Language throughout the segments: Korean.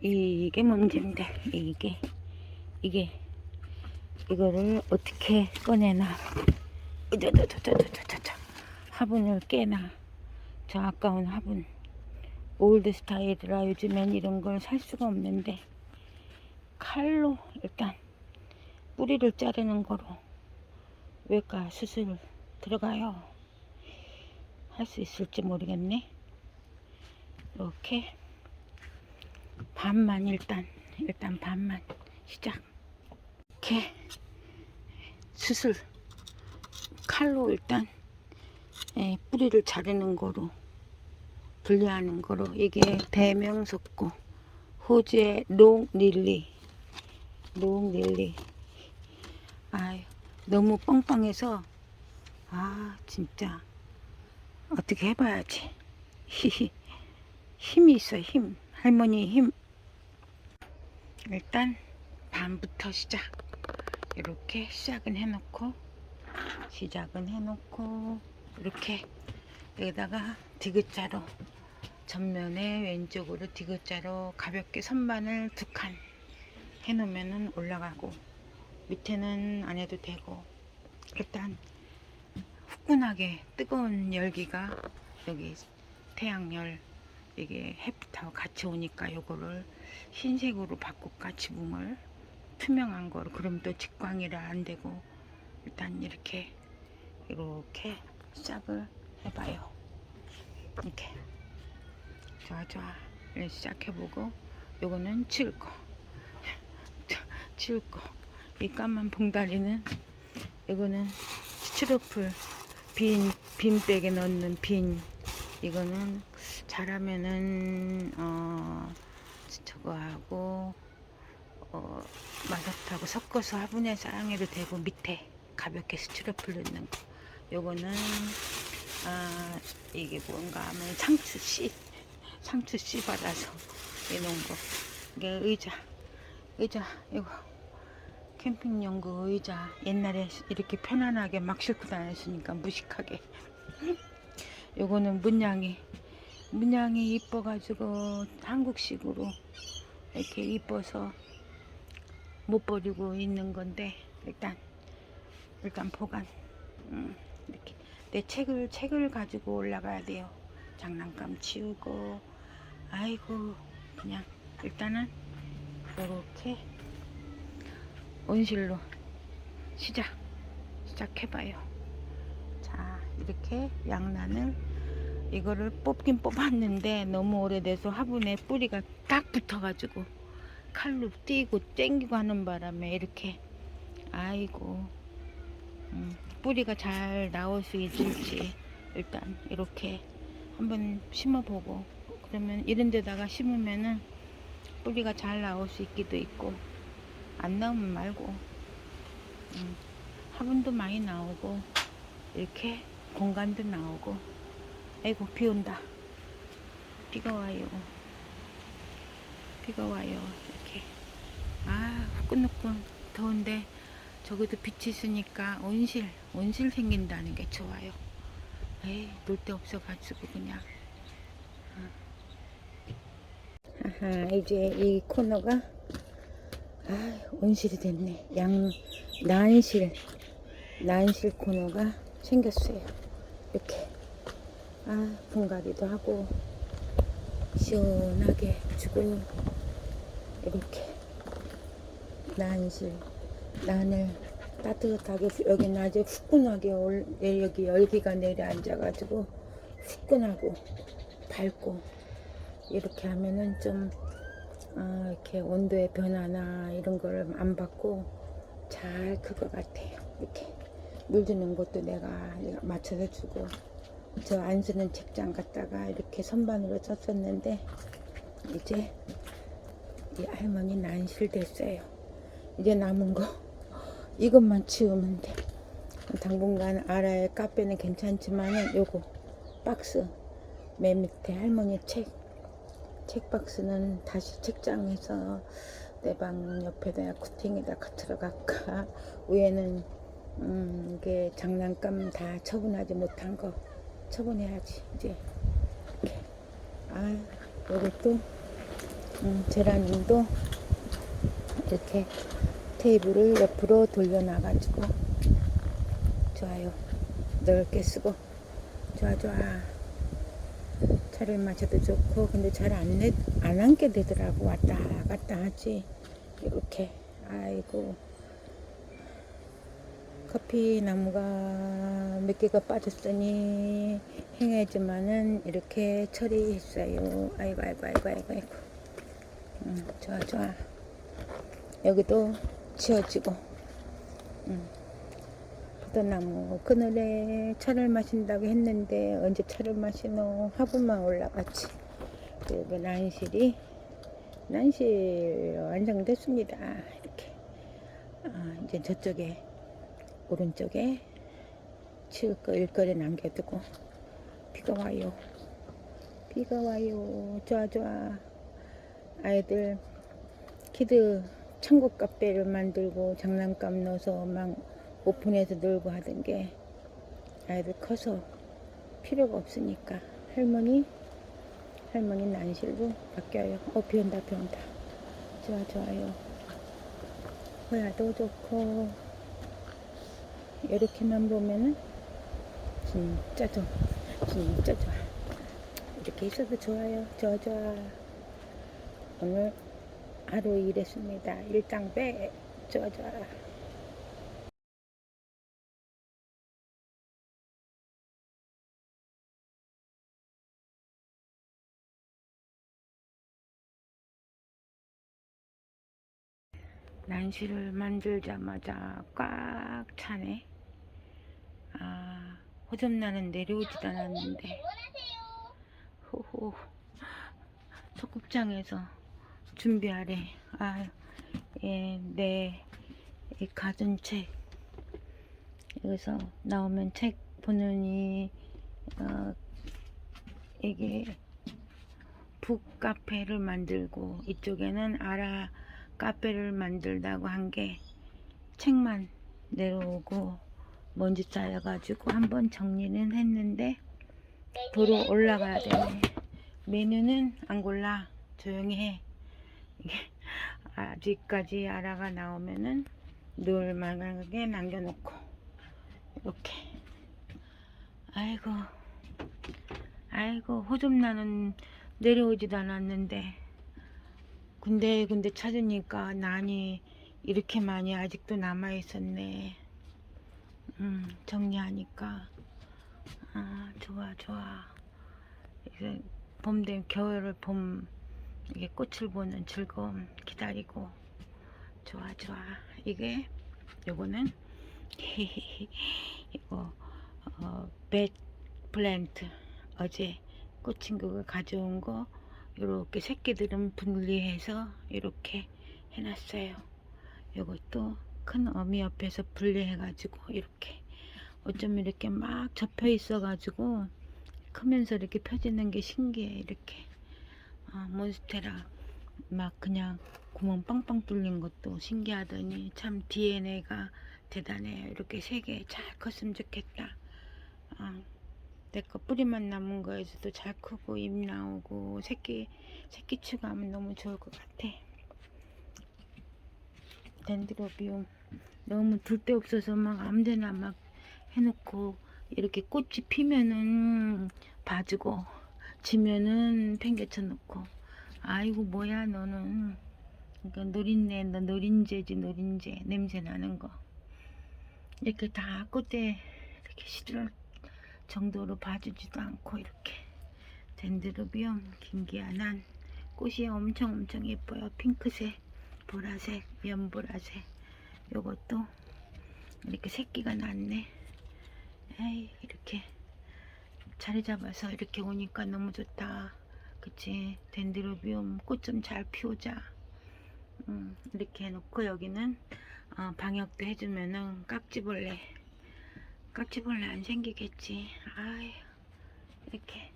이게 문제인데 이게. 이게. 이거를 어떻게 꺼내나. 화분을 깨나. 저 아까운 화분. 올드 스타일이라 요즘엔 이런 걸 살 수가 없는데. 칼로 일단 뿌리를 자르는 거로. 외과 수술 들어가요. 할 수 있을지 모르겠네. 이렇게 반만 일단 일단 반만. 시작. 이렇게. 수술. 칼로 일단 예, 뿌리를 자르는 거로 분리하는 거로. 이게 대명석고. 호주의 롱 릴리. 롱 릴리. 아유 너무 뻥뻥해서 아 진짜. 어떻게 해봐야지. 히히 힘이 있어 힘. 할머니 힘 일단 반부터 시작. 이렇게 시작은 해놓고 시작은 해놓고 이렇게 여기다가 디귿자로 전면에 왼쪽으로 디귿자로 가볍게 선반을 두 칸 해놓으면은 올라가고 밑에는 안 해도 되고 일단 후끈하게 뜨거운 열기가 여기 태양열 이게 햇빛하고 같이 오니까 요거를 흰색으로 바꿀까? 지붕을? 투명한 거로 그럼 또 직광이라 안 되고 일단 이렇게 이렇게 시작을 해봐요. 이렇게. 좋아 좋아. 이렇게 시작해보고 요거는 치울 거. 치울 거이 까만 봉다리는 이거는 스티로풀 빈 빈백에 넣는 빈. 이거는 잘하면은 어 저거 하고 어 마사토하고 섞어서 화분에 사용해도 되고 밑에 가볍게 스티로풀 넣는 거. 요거는 아 이게 뭔가 하면 상추 씨 상추 씨 받아서 이런 거. 이게 의자 의자 이거. 캠핑용 그 의자. 옛날에 이렇게 편안하게 막 싣고 다녔으니까 무식하게. 요거는 문양이 문양이 이뻐가지고 한국식으로 이렇게 이뻐서 못 버리고 있는 건데 일단 일단 보관. 음, 이렇게. 내 책을 책을 가지고 올라가야 돼요. 장난감 치우고. 아이고 그냥. 일단은 이렇게 온실로 시작 시작해봐요. 자 이렇게 양란을 이거를 뽑긴 뽑았는데 너무 오래돼서 화분에 뿌리가 딱 붙어가지고 칼로 띄고 땡기고 하는 바람에 이렇게. 아이고. 음, 뿌리가 잘 나올 수 있을지 일단 이렇게 한번 심어보고. 그러면 이런 데다가 심으면은 뿌리가 잘 나올 수 있기도 있고 안 나오면 말고. 음, 화분도 많이 나오고 이렇게 공간도 나오고 아이고 비 온다. 비가 와요. 비가 와요. 이렇게. 아 후끈후끈 더운데 저기도 빛이 있으니까 온실 온실 생긴다는 게 좋아요. 에이 놀 데 없어가지고 그냥. 아하 이제 이 코너가 아 온실이 됐네. 양 난실 난실 코너가 생겼어요. 이렇게 아 분갈이도 하고 시원하게 주고 이렇게 난실 난을 따뜻하게 여기 낮에 후끈하게 올, 여기 열기가 내려앉아가지고 후끈하고 밝고 이렇게 하면은 좀 아, 이렇게 온도의 변화나 이런 걸안 받고 잘 클 것 같아요. 이렇게 물 주는 것도 내가 맞춰서 주고 저 안 쓰는 책장 갖다가 이렇게 선반으로 썼었는데 이제 이 할머니 난실 됐어요. 이제 남은 거 이것만 치우면 돼. 당분간 아라의 카페는 괜찮지만은 요거 박스 맨 밑에 할머니 책 책박스는 다시 책장에서 내 방 옆에다 쿠팅에다가 들어갈까 위에는 음, 이게 장난감 다 처분하지 못한 거 처분해야지. 이제 이렇게. 아 요것도 음, 제라늄도 이렇게 테이블을 옆으로 돌려놔가지고 좋아요. 넓게 쓰고. 좋아 좋아. 차를 마셔도 좋고 근데 잘 안 안 앉게 되더라고. 왔다 갔다 하지. 이렇게. 아이고 커피 나무가 몇 개가 빠졌으니 행해지만은 이렇게 처리했어요. 아이고 아이고 아이고 아이고 아이고. 음, 좋아 좋아. 여기도 치워지고. 음. 포도나무. 그늘에 차를 마신다고 했는데 언제 차를 마시노? 화분만 올라갔지. 그리고 난실이 난실 완성됐습니다. 이렇게. 아, 이제 저쪽에 오른쪽에 치울 거 일거리 남겨두고 비가 와요 비가 와요 좋아 좋아 아이들 키드 천국 카페를 만들고 장난감 넣어서 막 오픈해서 놀고 하던 게 아이들 커서 필요가 없으니까 할머니 할머니 난실로 바뀌어요. 어, 비 온다, 비 온다. 좋아, 좋아요. 호야도 좋고, 이렇게만 보면은 진짜 좋아. 진짜 좋아. 이렇게 있어도 좋아요. 좋아, 좋아. 오늘 하루 일했습니다. 일당 배. 좋아, 좋아. 난시를 만들자마자 꽉 차네. 아, 호접나는 내려오지도 않았는데. 호호. 소극장에서 준비하래. 아, 예, 내, 이 가전책. 여기서 나오면 책 보느니, 어, 이게 북 카페를 만들고, 이쪽에는 아라 카페를 만들다고 한 게 책만 내려오고 먼지 쌓여가지고 한번 정리는 했는데 도로 올라가야 되네. 메뉴는 안 골라. 조용히 해. 아직까지 아라가 나오면은 놀 만하게 남겨놓고 이렇게 아이고 아이고 호접나는 내려오지도 않았는데 군데 군데 찾으니까 난이 이렇게 많이 아직도 남아 있었네. 음, 정리하니까 아 좋아 좋아. 이제 봄 되면 겨울을 봄 이게 꽃을 보는 즐거움 기다리고 좋아 좋아. 이게 요거는 이거 어, 벳 플랜트 어제 그거 가져온 거 이렇게 새끼들은 분리해서 이렇게 해놨어요. 이것도 큰 어미 옆에서 분리해가지고 이렇게 어쩜 이렇게 막 접혀 있어가지고 크면서 이렇게 펴지는 게 신기해 이렇게 아, 몬스테라 막 그냥 구멍 빵빵 뚫린 것도 신기하더니 참 DNA가 대단해요. 이렇게 세 개 잘 컸으면 좋겠다. 아, 내 거 뿌리만 남은 거에서도 잘 크고 잎 나오고 새끼 새끼 추가하면 너무 좋을 것 같아. 덴드로비움. 너무 둘 데 없어서 막 아무데나 막 해놓고 이렇게 꽃이 피면은 봐주고 지면은 팽개쳐 놓고. 아이고 뭐야 너는. 그러니까 노린내 너 노린재지 노린재. 냄새 나는 거. 이렇게 다 꽃에 이렇게 시들 정도로 봐주지도 않고 이렇게 덴드로비움 긴기아난 꽃이 엄청 엄청 예뻐요. 핑크색 보라색 연보라색. 요것도 이렇게 새끼가 났네. 에이 이렇게 자리 잡아서 이렇게 오니까 너무 좋다. 그치? 덴드로비움 꽃 좀 잘 피우자. 음, 이렇게 해놓고 여기는 어, 방역도 해주면은 깍지벌레 깍지 벌레 안 생기겠지. 아이 이렇게.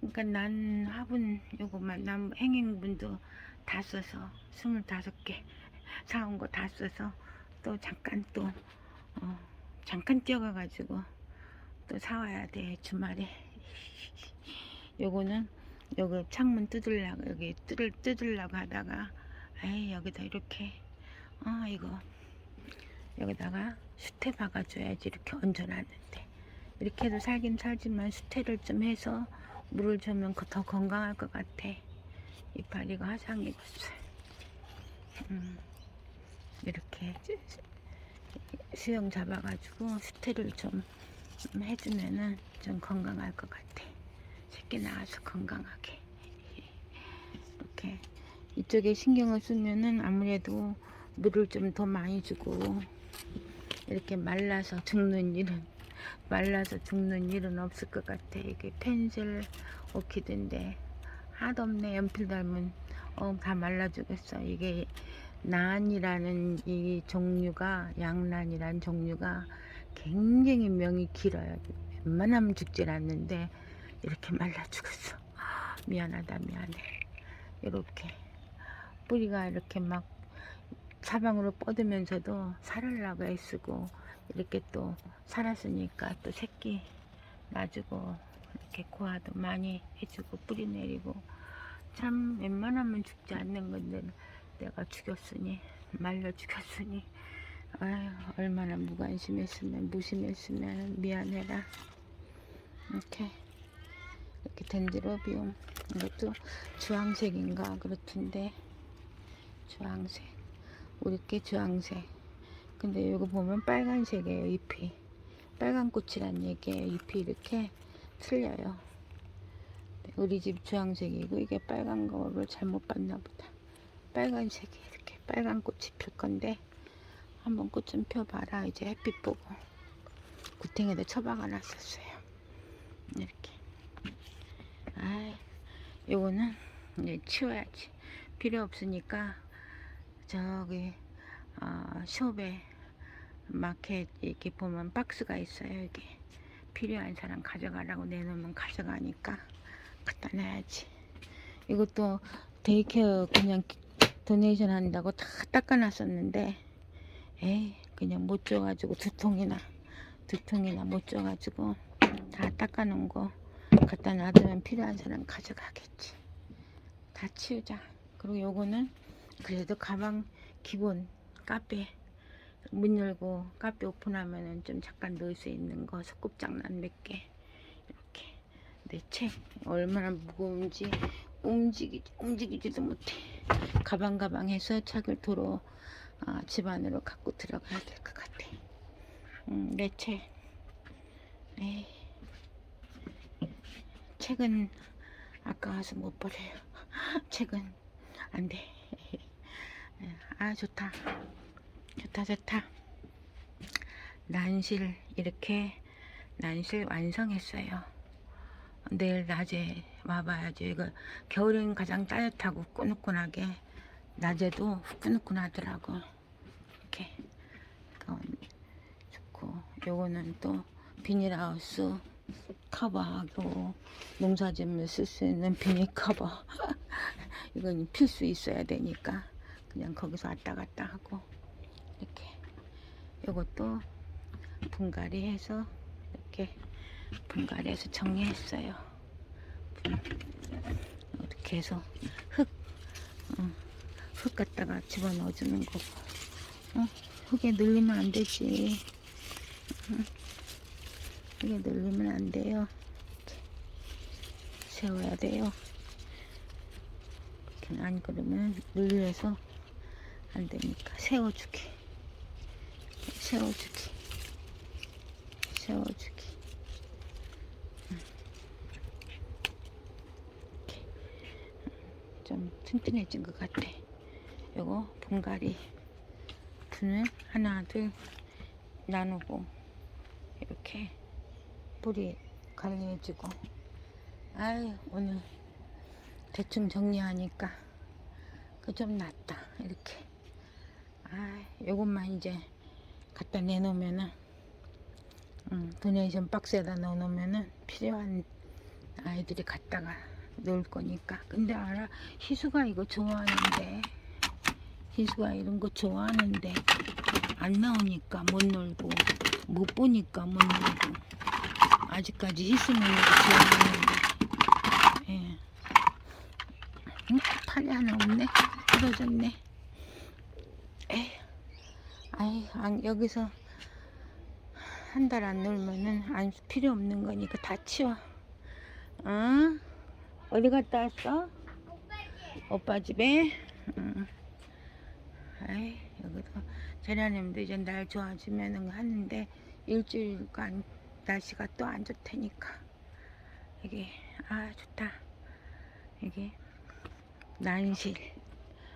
그러니까 난 화분 요거만 난 행행분도 다 써서 스물다섯 개 사온 거 다 써서 또 잠깐 또 어, 잠깐 뛰어가 가지고 또 사와야 돼 주말에. 요거는 여기 창문 뜯으려고 여기 뜯을 뜯으려고 하다가 에이 여기다 이렇게 아 이거 여기다가 수태 박아줘야지 이렇게 얹어놨는데. 이렇게 해도 살긴 살지만 수태를 좀 해서 물을 주면 그더 건강할 것 같아. 이파리가 화상 입었어요 음, 이렇게 수영 잡아가지고 수태를 좀 해주면은 좀 건강할 것 같아. 새끼 나와서 건강하게. 이렇게 이쪽에 신경을 쓰면은 아무래도 물을 좀 더 많이 주고 이렇게 말라서 죽는 일은 말라서 죽는 일은 없을 것 같아. 이게 펜슬 오키드인데. 하도 없네 연필 닮은. 어, 다 말라 죽겠어. 이게 난이라는 이 종류가 양난이라는 종류가 굉장히 명이 길어요. 웬만하면 죽질 않는데 이렇게 말라 죽었어. 미안하다 미안해. 이렇게 뿌리가 이렇게 막 사방으로 뻗으면서도 살으려고 애쓰고 이렇게 또 살았으니까 또 새끼 놔주고 이렇게 고아도 많이 해주고 뿌리 내리고 참 웬만하면 죽지 않는 건데 내가 죽였으니 말려 죽였으니. 아유 얼마나 무관심했으면 무심했으면 미안해라. 이렇게 이렇게 덴드로비움 이것도 주황색인가 그렇던데 주황색 우리 게 주황색. 근데 이거 보면 빨간색이에요 잎이. 빨간 꽃이란 얘기예요. 잎이 이렇게 틀려요. 우리 집 주황색이고 이게 빨간 거를 잘못 봤나 보다. 빨간색이 이렇게 빨간 꽃이 필 건데 한번 꽃 좀 펴봐라. 이제 햇빛 보고 구탱에다 처박아 놨었어요. 이렇게. 아 요거는 이제 치워야지. 필요 없으니까 저기 어, 숍에 마켓 이렇게 보면 박스가 있어요 이게 필요한 사람 가져가라고 내놓으면 가져가니까 갖다 놔야지. 이것도 데이케어 그냥 도네이션 한다고 다 닦아놨었는데 에이 그냥 못 줘가지고 두 통이나 두 통이나 못 줘가지고 다 닦아놓은 거 갖다 놔두면 필요한 사람 가져가겠지. 다 치우자. 그리고 요거는 그래도 가방 기본 카페 문 열고 카페 오픈하면은 좀 잠깐 넣을 수 있는 거 소꿉장난 몇 개 이렇게. 내 책 얼마나 무거운지 움직이지 움직이지도 못해. 가방 가방 해서 책을 도로 아, 집 안으로 갖고 들어가야 될 것 같아. 음, 내 책. 에이. 책은 아까워서 못 버려요. 책은 안돼 아 좋다. 좋다 좋다. 난실 이렇게 난실 완성했어요. 내일 낮에 와봐야지. 이거 겨울엔 가장 따뜻하고 꾸덕꾸하게 낮에도 후끈후끈하더라고. 이렇게. 좋고. 요거는 또 비닐하우스 커버하고 농사짓물 쓸수 있는 비닐 커버 이건 필수 있어야 되니까 그냥 거기서 왔다 갔다 하고 이렇게 요것도 분갈이 해서 이렇게 분갈이 해서 정리했어요. 분- 이렇게 해서 흙, 어, 흙 갖다가 집어넣어주는 거고 어, 흙에 늘리면 안 되지. 응. 흙에 늘리면 안 돼요. 세워야 돼요 이렇게 안 그러면 늘려서 안 되니까 세워주기. 세워주기. 세워주기. 음. 이렇게. 좀 튼튼해진 것 같아. 요거 분갈이 분을 하나 둘 나누고 이렇게 뿌리 관리해주고. 아유 오늘 대충 정리하니까 그 좀 낫다 이렇게. 아 요것만 이제 갖다 내놓으면은 음, 도네이션 박스에다 넣어놓으면은 필요한 아이들이 갖다가 놀 거니까. 근데 알아? 희수가 이거 좋아하는데 희수가 이런 거 좋아하는데 안 나오니까 못 놀고 못 보니까 못 놀고. 아직까지 희수는 좋아하는데. 예. 응? 팔이 하나 없네. 부러졌네. 에휴. 아이, 안, 여기서 한 달 안 놀면은 안 필요 없는 거니까 다 치워. 어? 어디 갔다 왔어? 오빠 집에? 응. 아이, 여기도 재련님도 이제 날 좋아지면은 하는데 일주일간 날씨가 또 안 좋다니까. 여기, 아, 좋다. 여기, 난실.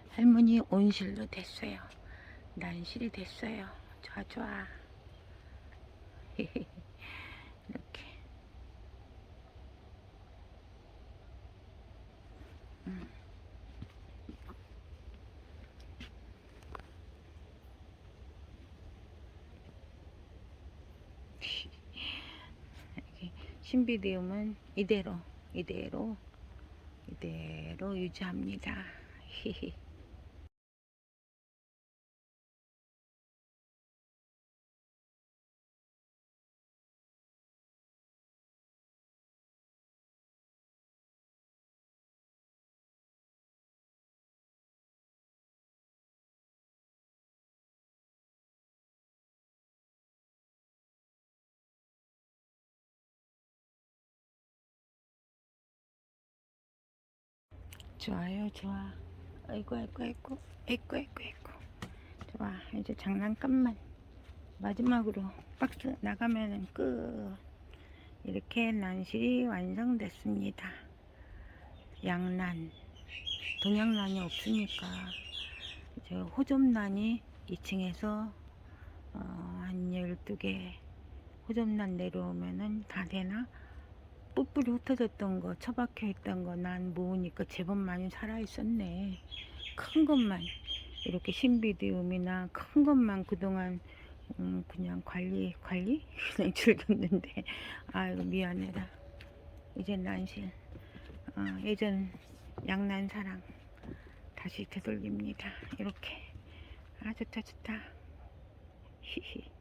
할머니 온실로 됐어요. 난실이 됐어요. 좋아, 좋아. 이렇게. 음. 이렇게 신비디움은 이대로, 이대로, 이대로 유지합니다. 히히. 좋아요, 좋아. 아이고, 아이고, 아이고, 아이고, 아이고, 아이고. 좋아. 이제 장난감만 마지막으로 박스 나가면은 끝. 이렇게 난실이 완성됐습니다. 양난. 동양난이 없으니까 이제 호접란이 2층에서 어, 한 12개 호접란 내려오면은 다 되나? 뿔뿔이 흩어졌던 거, 처박혀 있던 거 난 모으니까 제법 많이 살아 있었네. 큰 것만 이렇게 신비디움이나 큰 것만 그동안 음, 그냥 관리 관리 그냥 즐겼는데 아이고 미안해라. 이제 난실 어, 예전 양난 사랑 다시 되돌립니다. 이렇게 아 좋다 좋다. 히히.